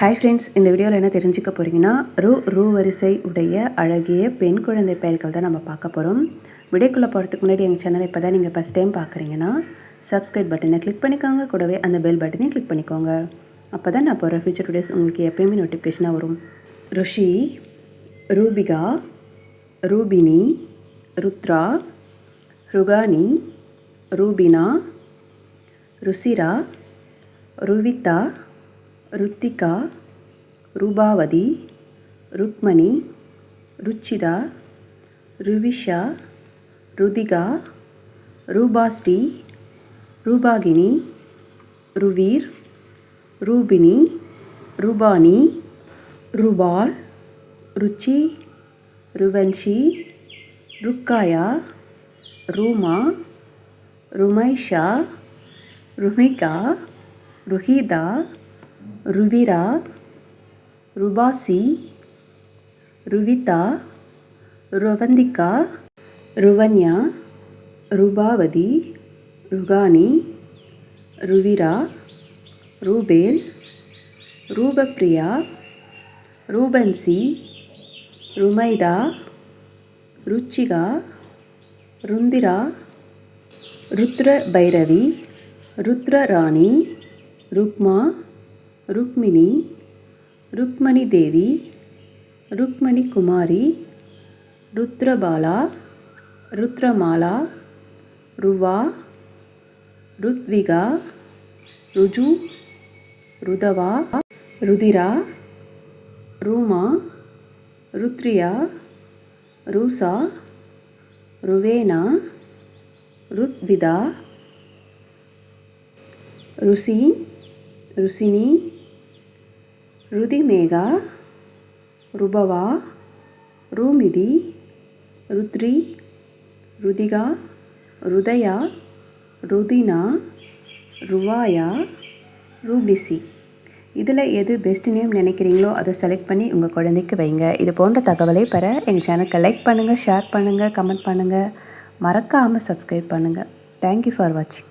Hi friends இந்த வீடியோவில் என்ன தெரிஞ்சுக்க போகிறீங்கன்னா ரூ ரூ வரிசை உடைய அழகிய பெண் குழந்தை பெயர்கள் தான் நம்ம பார்க்க போகிறோம் வீடியோக்குள்ளே போகிறதுக்கு முன்னாடி எங்கள் சேனலை இப்போ தான் நீங்கள் ஃபஸ்ட் டைம் பார்க்குறீங்கன்னா சப்ஸ்கிரைப் பட்டனை கிளிக் பண்ணிக்கோங்க. கூடவே அந்த பெல் பட்டனையும் கிளிக் பண்ணிக்கோங்க. அப்போ தான் நான் போகிற ஃபியூச்சர் வீடியோஸ் உங்களுக்கு எப்பயுமே நோட்டிஃபிகேஷனாக வரும். ருஷி ரூபிகா ரூபினி ருத்ரா ருகானி ரூபினா ருசிரா ருவிதா ருத்திகா ரூபாவதி ருக்மணி ருச்சிதா ருவிஷா ருதிகா ரூபாஸ்ரீ ரூபாகினி ருவீர் ரூபினி ரூபானி ரூபால் ருச்சி ருவன்ஷி ருக்காயா ரூமா ருமைஷா ருமிகா ருஹிதா ருவிரா ருபாசி ருவிதா ருவந்திகா ருவன்யா ருபாவதி ருகானி ருவிரா ரூபேல் ரூபப்ரியா ரூபன்சி ருமைதா ருச்சிகா ருந்திரா ருத்ர பைரவி ருத்ரராணி ருக்மா ருக்மிணி ருக்மணி தேவி ருக்மணி குமாரி ருத்ரபாலா ருத்ரமாலா ருவா ருத்விகா ருஜு ருதவா ருதிரா ரூமா ருத்ரியா ரூசா ருவேனா ருத்விதா ருசி ருசினி ருதிமேகா ருபவா ரூமிதி ருத்ரி ருதிகா ருதயா ருதினா ருவாயா ரூபிசி. இதில் எது பெஸ்ட் நேம் நினைக்கிறீங்களோ அதை செலக்ட் பண்ணி உங்கள் குழந்தைக்கு வைங்க. இது போன்ற தகவலை பெற எங்கள் சேனலுக்கு லைக் பண்ணுங்கள் ஷேர் பண்ணுங்கள் கமெண்ட் பண்ணுங்கள் மறக்காமல் சப்ஸ்கிரைப் பண்ணுங்கள் தேங்க்யூ ஃபார் வாட்சிங்